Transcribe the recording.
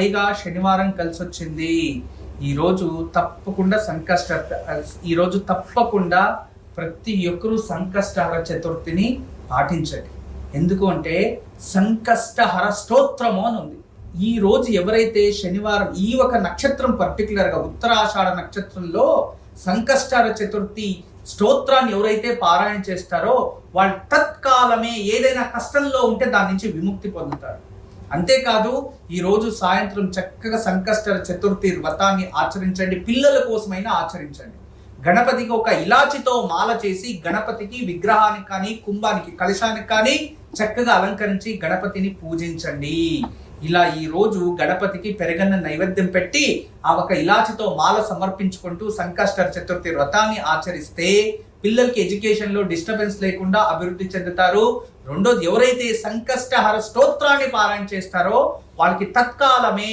పైగా శనివారం కలిసి వచ్చింది ఈరోజు తప్పకుండా సంకష్ట ఈరోజు తప్పకుండా ప్రతి ఒక్కరూ సంకష్టహర చతుర్థిని పాటించండి. ఎందుకు అంటే సంకష్టహర స్తోత్రము అని ఉంది. ఈ రోజు ఎవరైతే శనివారం ఈ ఒక నక్షత్రం పర్టికులర్గా ఉత్తరాషాఢ నక్షత్రంలో సంకష్టహర చతుర్థి స్తోత్రాన్ని ఎవరైతే పారాయణ చేస్తారో వాళ్ళు తత్కాలమే ఏదైనా కష్టంలో ఉంటే దాని నుంచి విముక్తి పొందుతారు. అంతేకాదు ఈ రోజు సాయంత్రం చక్కగా సంకష్ట చతుర్థి వ్రతాన్ని ఆచరించండి పిల్లల కోసమైనా ఆచరించండి. గణపతికి ఒక ఇలాచితో మాల చేసి గణపతికి విగ్రహానికి కానీ కుంభానికి కలశానికి కానీ చక్కగా అలంకరించి గణపతిని పూజించండి. ఇలా ఈ రోజు గణపతికి పెరగన్న నైవేద్యం పెట్టి ఆ ఒక ఇలాచితో మాల సమర్పించుకుంటూ సంకష్ట చతుర్థి వ్రతాన్ని ఆచరిస్తే పిల్లలకి ఎడ్యుకేషన్లో డిస్టర్బెన్స్ లేకుండా అభివృద్ధి చెందుతారు. రెండోది ఎవరైతే సంకష్టహర స్తోత్రాన్ని పారాయణ చేస్తారో వాళ్ళకి తత్కాలమే